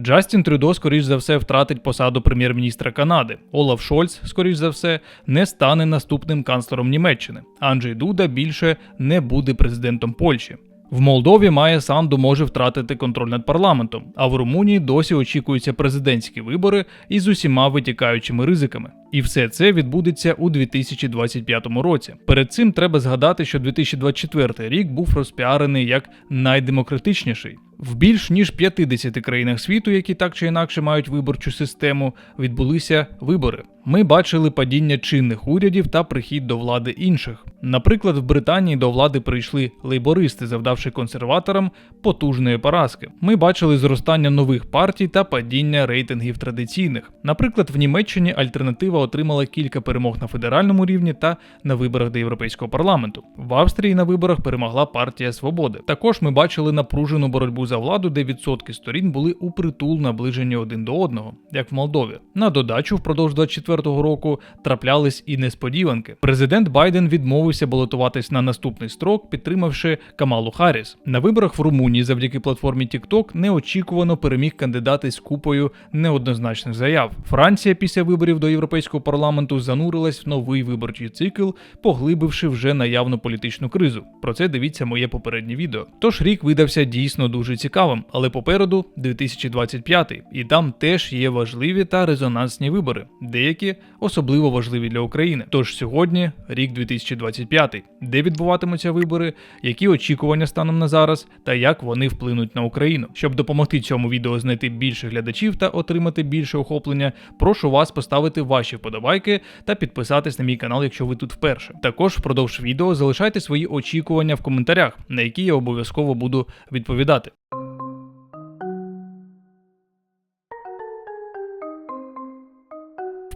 Джастін Трюдо, скоріш за все, втратить посаду прем'єр-міністра Канади. Олаф Шольц, скоріш за все, не стане наступним канцлером Німеччини. Анджей Дуда більше не буде президентом Польщі. В Молдові Майя Санду може втратити контроль над парламентом, а в Румунії досі очікуються президентські вибори із усіма витікаючими ризиками. І все це відбудеться у 2025 році. Перед цим треба згадати, що 2024 рік був розпіарений як найдемократичніший. В більш ніж 50 країнах світу, які так чи інакше мають виборчу систему, відбулися вибори. Ми бачили падіння чинних урядів та прихід до влади інших. Наприклад, в Британії до влади прийшли лейбористи, завдавши консерваторам потужної поразки. Ми бачили зростання нових партій та падіння рейтингів традиційних. Наприклад, в Німеччині альтернатива отримала кілька перемог на федеральному рівні та на виборах до Європейського парламенту. В Австрії на виборах перемогла партія Свободи. Також ми бачили напружену боротьбу за владу, де відсотки сторін були у притул наближені один до одного, як в Молдові. На додачу впродовж 24-го року траплялись і несподіванки. Президент Байден відмовився балотуватись на наступний строк, підтримавши Камалу Харріс. На виборах в Румунії завдяки платформі TikTok неочікувано переміг кандидат із купою неоднозначних заяв. Франція після виборів до Європейського парламенту занурилась в новий виборчий цикл, поглибивши вже наявну політичну кризу. Про це дивіться моє попереднє відео. Тож рік видався дійсно дуже цікавим, але попереду 2025, і там теж є важливі та резонансні вибори, деякі особливо важливі для України. Тож сьогодні рік 2025, де відбуватимуться вибори, які очікування станом на зараз, та як вони вплинуть на Україну. Щоб допомогти цьому відео знайти більше глядачів та отримати більше охоплення, прошу вас поставити ваші вподобайки та підписатись на мій канал, якщо ви тут вперше. Також впродовж відео залишайте свої очікування в коментарях, на які я обов'язково буду відповідати.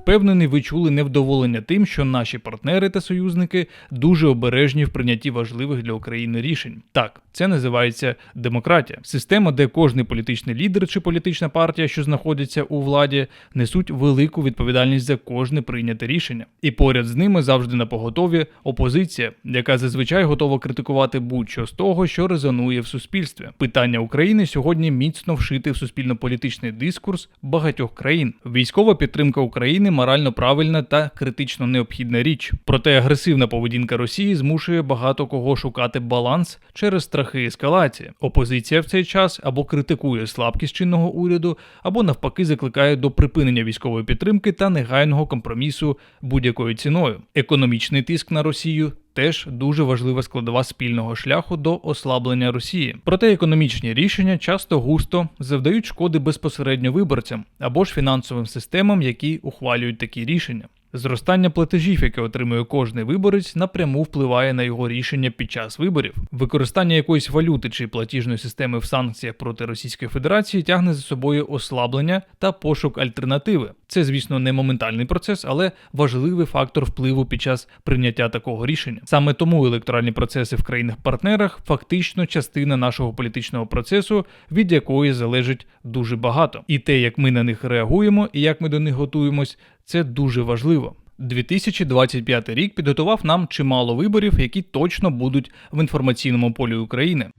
Впевнений, ви чули невдоволення тим, що наші партнери та союзники дуже обережні в прийнятті важливих для України рішень. Так, це називається демократія. Система, де кожний політичний лідер чи політична партія, що знаходиться у владі, несуть велику відповідальність за кожне прийняте рішення. І поряд з ними завжди на поготові опозиція, яка зазвичай готова критикувати будь-що з того, що резонує в суспільстві. Питання України сьогодні міцно вшити в суспільно-політичний дискурс багатьох країн. Військова підтримка України морально правильна та критично необхідна річ. Проте агресивна поведінка Росії змушує багато кого шукати баланс через страхи ескалації. Опозиція в цей час або критикує слабкість чинного уряду, або навпаки закликає до припинення військової підтримки та негайного компромісу будь-якою ціною. Економічний тиск на Росію. Теж дуже важлива складова спільного шляху до ослаблення Росії. Проте економічні рішення часто густо завдають шкоди безпосередньо виборцям або ж фінансовим системам, які ухвалюють такі рішення. Зростання платежів, яке отримує кожний виборець, напряму впливає на його рішення під час виборів. Використання якоїсь валюти чи платіжної системи в санкціях проти Російської Федерації тягне за собою ослаблення та пошук альтернативи. Це, звісно, не моментальний процес, але важливий фактор впливу під час прийняття такого рішення. Саме тому електоральні процеси в країнах-партнерах фактично частина нашого політичного процесу, від якої залежить дуже багато. І те, як ми на них реагуємо і як ми до них готуємось, це дуже важливо. 2025 рік підготував нам чимало виборів, які точно будуть в інформаційному полі України.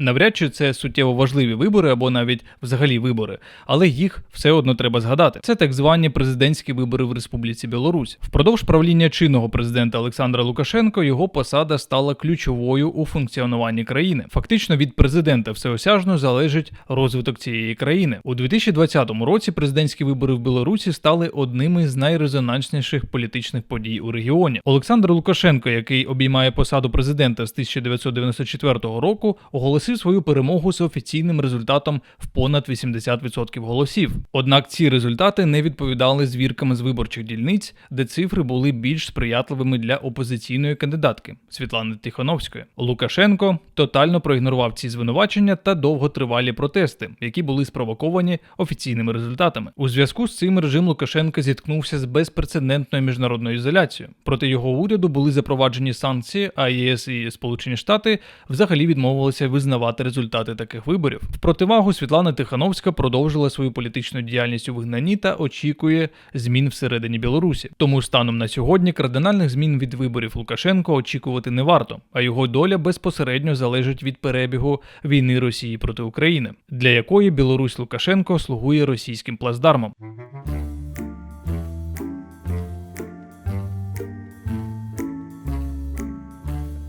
Навряд чи це суттєво важливі вибори або навіть взагалі вибори, але їх все одно треба згадати. Це так звані президентські вибори в Республіці Білорусь. Впродовж правління чинного президента Олександра Лукашенко його посада стала ключовою у функціонуванні країни. Фактично від президента всеосяжно залежить розвиток цієї країни. У 2020 році президентські вибори в Білорусі стали одними з найрезонансніших політичних подій у регіоні. Олександр Лукашенко, який обіймає посаду президента з 1994 року, оголосив оголосив свою перемогу з офіційним результатом в понад 80% голосів. Однак ці результати не відповідали звіркам з виборчих дільниць, де цифри були більш сприятливими для опозиційної кандидатки Світлани Тихоновської. Лукашенко тотально проігнорував ці звинувачення та довготривалі протести, які були спровоковані офіційними результатами. У зв'язку з цим режим Лукашенка зіткнувся з безпрецедентною міжнародною ізоляцією. Проти його уряду були запроваджені санкції, а ЄС і Сполучені Штати взагалі відмовилися визнавати визнавати результати таких виборів. В противагу Світлана Тихановська продовжила свою політичну діяльність у вигнанні та очікує змін всередині Білорусі. Тому станом на сьогодні кардинальних змін від виборів Лукашенко очікувати не варто, а його доля безпосередньо залежить від перебігу війни Росії проти України, для якої Білорусь Лукашенко слугує російським плацдармом.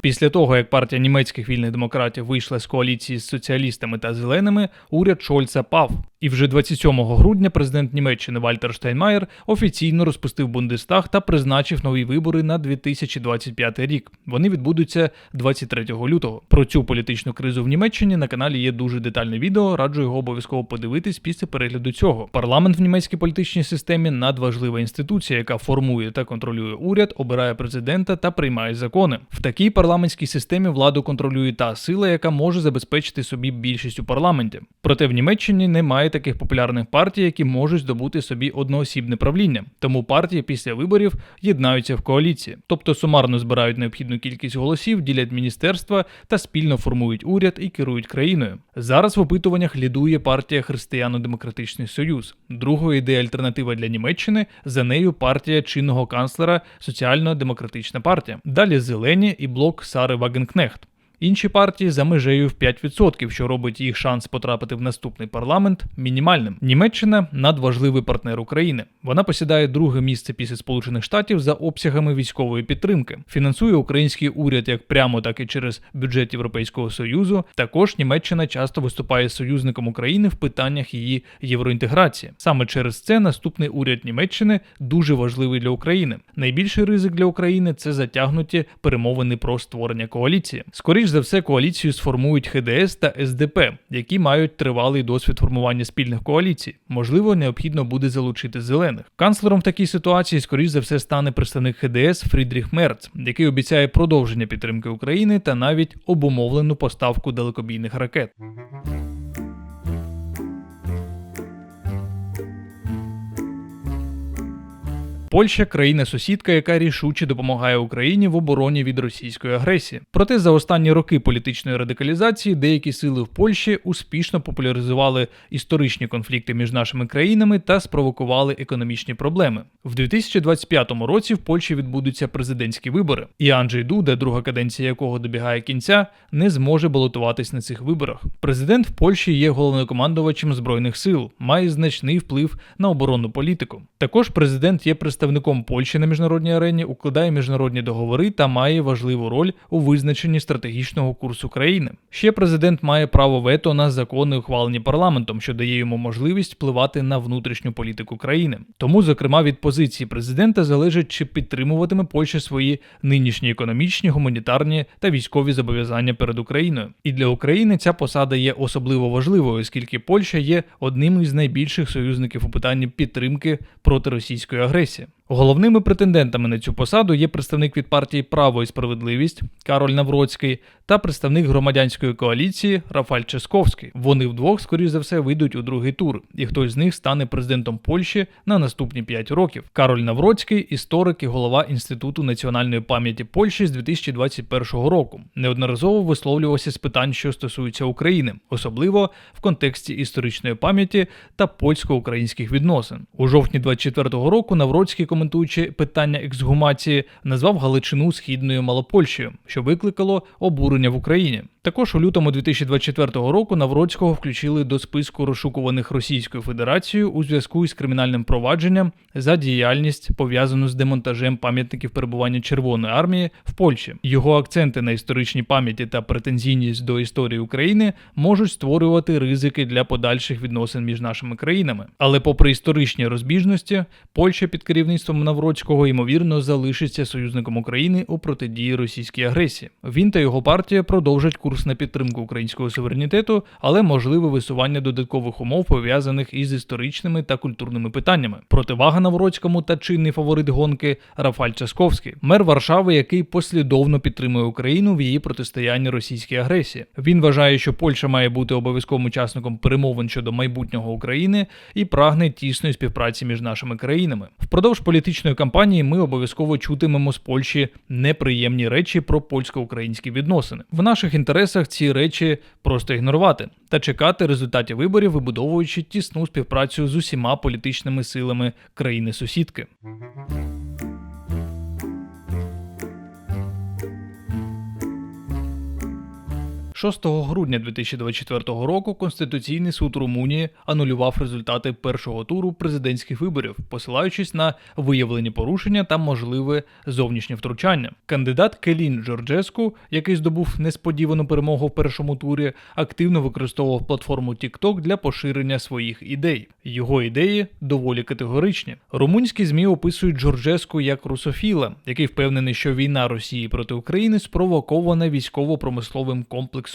Після того, як партія німецьких вільних демократів вийшла з коаліції з соціалістами та зеленими, уряд Шольца пав. І вже 27 грудня президент Німеччини Вальтер Штайнмаєр офіційно розпустив Бундестаг та призначив нові вибори на 2025 рік. Вони відбудуться 23 лютого. Про цю політичну кризу в Німеччині на каналі є дуже детальне відео. Раджу його обов'язково подивитись після перегляду цього. Парламент в німецькій політичній системі надважлива інституція, яка формує та контролює уряд, обирає президента та приймає закони. В такій парламентській системі владу контролює та сила, яка може забезпечити собі більшість у парламенті. Проте в Німеччині немає таких популярних партій, які можуть здобути собі одноосібне правління. Тому партії після виборів єднаються в коаліції, тобто сумарно збирають необхідну кількість голосів, ділять міністерства та спільно формують уряд і керують країною. Зараз в опитуваннях лідує партія Християно-Демократичний Союз. Другою йде альтернатива для Німеччини. За нею партія чинного канцлера Соціально-демократична партія. Далі зелені і блок Сари Вагенкнехт. Інші партії за межею в 5%, що робить їх шанс потрапити в наступний парламент мінімальним. Німеччина надважливий партнер України. Вона посідає друге місце після Сполучених Штатів за обсягами військової підтримки, фінансує український уряд як прямо, так і через бюджет Європейського союзу. Також Німеччина часто виступає союзником України в питаннях її євроінтеграції. Саме через це наступний уряд Німеччини дуже важливий для України. Найбільший ризик для України це затягнуті перемовини про створення коаліції. Скоріш за все, коаліцію сформують ХДС та СДП, які мають тривалий досвід формування спільних коаліцій. Можливо, необхідно буде залучити зелених. Канцлером в такій ситуації, скоріш за все, стане представник ХДС Фрідріх Мерц, який обіцяє продовження підтримки України та навіть обумовлену поставку далекобійних ракет. Польща країна-сусідка, яка рішуче допомагає Україні в обороні від російської агресії. Проте за останні роки політичної радикалізації деякі сили в Польщі успішно популяризували історичні конфлікти між нашими країнами та спровокували економічні проблеми. В 2025 році в Польщі відбудуться президентські вибори, і Анджей Дуда, друга каденція якого добігає кінця, не зможе балотуватись на цих виборах. Президент в Польщі є головнокомандувачем збройних сил, має значний вплив на оборонну політику. Також президент є представником представником Польщі на міжнародній арені, укладає міжнародні договори та має важливу роль у визначенні стратегічного курсу країни. Ще президент має право вето на закони, ухвалені парламентом, що дає йому можливість впливати на внутрішню політику країни. Тому, зокрема, від позиції президента залежить, чи підтримуватиме Польща свої нинішні економічні, гуманітарні та військові зобов'язання перед Україною. І для України ця посада є особливо важливою, оскільки Польща є одним із найбільших союзників у питанні підтримки проти російської агресії. time. Головними претендентами на цю посаду є представник від партії Право і справедливість Кароль Навроцький та представник громадянської коаліції Рафаль Ческовський. Вони вдвох, скоріш за все, вийдуть у другий тур, і хтось з них стане президентом Польщі на наступні 5 років. Кароль Навроцький історик і голова Інституту національної пам'яті Польщі з 2021 року. Неодноразово висловлювався з питань, що стосуються України, особливо в контексті історичної пам'яті та польсько-українських відносин. У жовтні 24 року Навроцький коментуючи питання ексгумації, назвав Галичину східною Малопольщею, що викликало обурення в Україні. Також у лютому 2024 року Навроцького включили до списку розшукуваних Російською Федерацією у зв'язку із кримінальним провадженням за діяльність пов'язану з демонтажем пам'ятників перебування Червоної армії в Польщі. Його акценти на історичній пам'яті та претензійність до історії України можуть створювати ризики для подальших відносин між нашими країнами. Але, попри історичні розбіжності, Польща під керівництвом Навроцького ймовірно залишиться союзником України у протидії російській агресії. Він та його партія продовжать курс на підтримку українського суверенітету, але можливе висування додаткових умов пов'язаних із історичними та культурними питаннями. Противага Навроцькому та чинний фаворит гонки Рафаль Часковський, мер Варшави, який послідовно підтримує Україну в її протистоянні російській агресії. Він вважає, що Польща має бути обов'язковим учасником перемовин щодо майбутнього України і прагне тісної співпраці між нашими країнами. Впродовж політичної кампанії ми обов'язково чутимемо з Польщі неприємні речі про польсько-українські відносини. В наших інтересах інтересах ці речі просто ігнорувати та чекати результатів виборів, вибудовуючи тісну співпрацю з усіма політичними силами країни-сусідки. 6 грудня 2024 року Конституційний суд Румунії анулював результати першого туру президентських виборів, посилаючись на виявлені порушення та можливе зовнішнє втручання. Кандидат Келін Джорджеску, який здобув несподівану перемогу в першому турі, активно використовував платформу TikTok для поширення своїх ідей. Його ідеї доволі категоричні. Румунські змі описують Джорджеску як русофіла, який впевнений, що війна Росії проти України спровокована військово-промисловим комплексом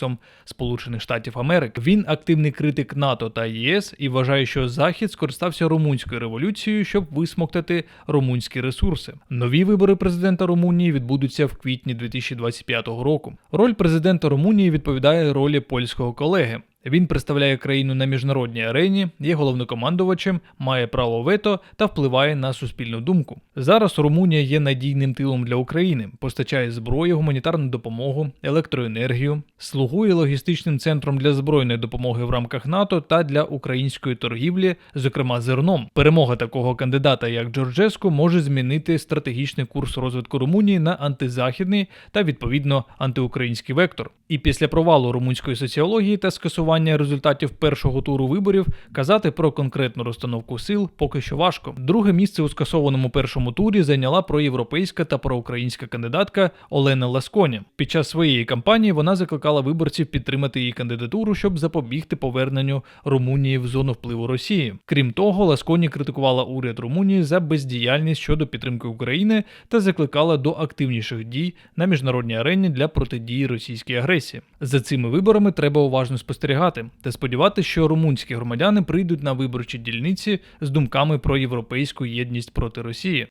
Сполучених Штатів Америки. Він активний критик НАТО та ЄС і вважає, що Захід скористався румунською революцією, щоб висмоктати румунські ресурси. Нові вибори президента Румунії відбудуться в квітні 2025 року. Роль президента Румунії відповідає ролі польського колеги. Він представляє країну на міжнародній арені, є головнокомандувачем, має право вето та впливає на суспільну думку. Зараз Румунія є надійним тилом для України, постачає зброю, гуманітарну допомогу, електроенергію, слугує логістичним центром для збройної допомоги в рамках НАТО та для української торгівлі, зокрема зерном. Перемога такого кандидата, як Джорджеску, може змінити стратегічний курс розвитку Румунії на антизахідний та відповідно антиукраїнський вектор. І після провалу румунської соціології та скасування результатів першого туру виборів казати про конкретну розстановку сил поки що важко. Друге місце у скасованому першому турі зайняла проєвропейська та проукраїнська кандидатка Олена Ласконі. Під час своєї кампанії вона закликала виборців підтримати її кандидатуру, щоб запобігти поверненню Румунії в зону впливу Росії. Крім того, Ласконі критикувала уряд Румунії за бездіяльність щодо підтримки України та закликала до активніших дій на міжнародній арені для протидії російській агресії. За цими виборами треба уважно спостерігати та сподіватися, що румунські громадяни прийдуть на виборчі дільниці з думками про європейську єдність проти Росії.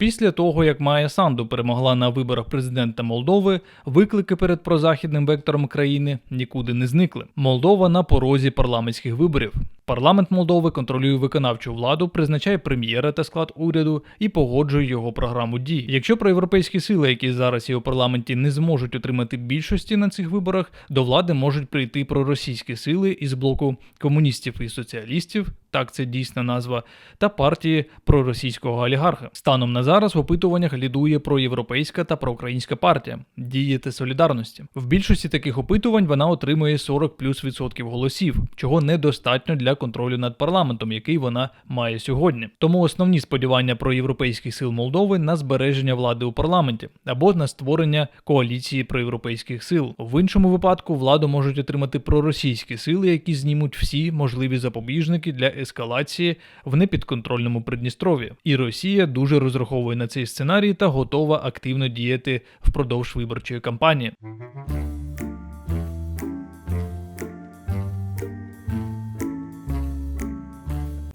Після того, як Майя Санду перемогла на виборах президента Молдови, виклики перед прозахідним вектором країни нікуди не зникли. Молдова на порозі парламентських виборів. Парламент Молдови контролює виконавчу владу, призначає прем'єра та склад уряду і погоджує його програму дій. Якщо проєвропейські сили, які зараз є у парламенті, не зможуть отримати більшості на цих виборах, до влади можуть прийти проросійські сили із блоку комуністів і соціалістів. Так, це дійсна назва, та партії проросійського олігарха. Станом на зараз в опитуваннях лідує проєвропейська та проукраїнська партія діяти солідарності. В більшості таких опитувань вона отримує 40 плюс відсотків голосів, чого недостатньо для контролю над парламентом, який вона має сьогодні. Тому основні сподівання про європейських сил Молдови на збереження влади у парламенті або на створення коаліції проєвропейських сил. В іншому випадку владу можуть отримати проросійські сили, які знімуть всі можливі запобіжники для ескалації в непідконтрольному Придністров'ї. І Росія дуже розраховує на цей сценарій та готова активно діяти впродовж виборчої кампанії.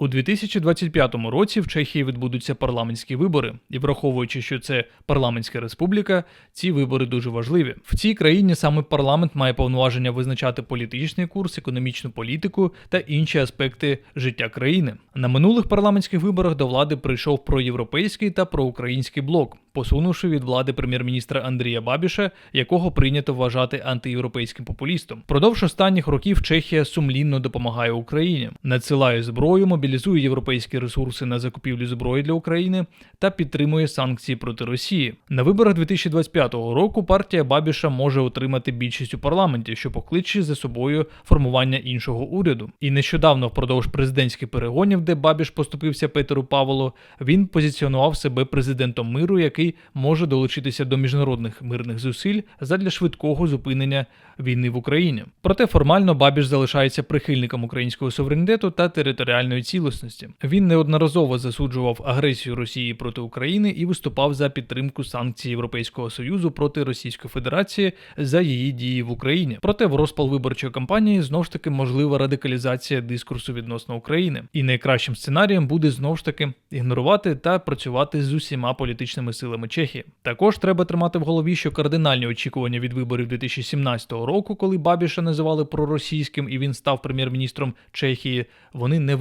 У 2025 році в Чехії відбудуться парламентські вибори, і враховуючи, що це парламентська республіка, ці вибори дуже важливі. В цій країні саме парламент має повноваження визначати політичний курс, економічну політику та інші аспекти життя країни. На минулих парламентських виборах до влади прийшов проєвропейський та проукраїнський блок, посунувши від влади прем'єр-міністра Андрія Бабіша, якого прийнято вважати антиєвропейським популістом. Продовж останніх років Чехія сумлінно допомагає Україні, надсилає зброю, мобілізує європейські ресурси на закупівлю зброї для України та підтримує санкції проти Росії. На виборах 2025 року партія Бабіша може отримати більшість у парламенті, що покличе за собою формування іншого уряду. І нещодавно, впродовж президентських перегонів, де Бабіш поступився Петеру Павлу, він позиціонував себе президентом миру, який може долучитися до міжнародних мирних зусиль задля швидкого зупинення війни в Україні. Проте формально Бабіш залишається прихильником українського суверенітету та територіальної цілісності. Він неодноразово засуджував агресію Росії проти України і виступав за підтримку санкцій Європейського союзу проти Російської Федерації за її дії в Україні. Проте в розпал виборчої кампанії знов ж таки можлива радикалізація дискурсу відносно України, і найкращим сценарієм буде знов ж таки ігнорувати та працювати з усіма політичними силами Чехії. Також треба тримати в голові, що кардинальні очікування від виборів 2017 року, коли Бабіша називали проросійським і він став прем'єр-міністром Чехії, вони не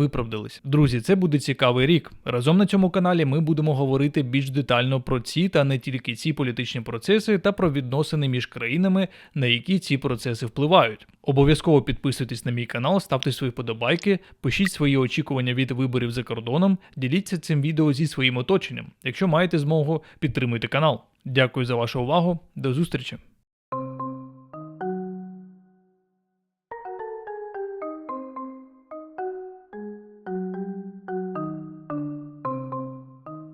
виправдались. Друзі, це буде цікавий рік. Разом на цьому каналі ми будемо говорити більш детально про ці та не тільки ці політичні процеси та про відносини між країнами, на які ці процеси впливають. Обов'язково підписуйтесь на мій канал, ставте свої подобайки, пишіть свої очікування від виборів за кордоном, діліться цим відео зі своїм оточенням. Якщо маєте змогу, підтримуйте канал. Дякую за вашу увагу. До зустрічі!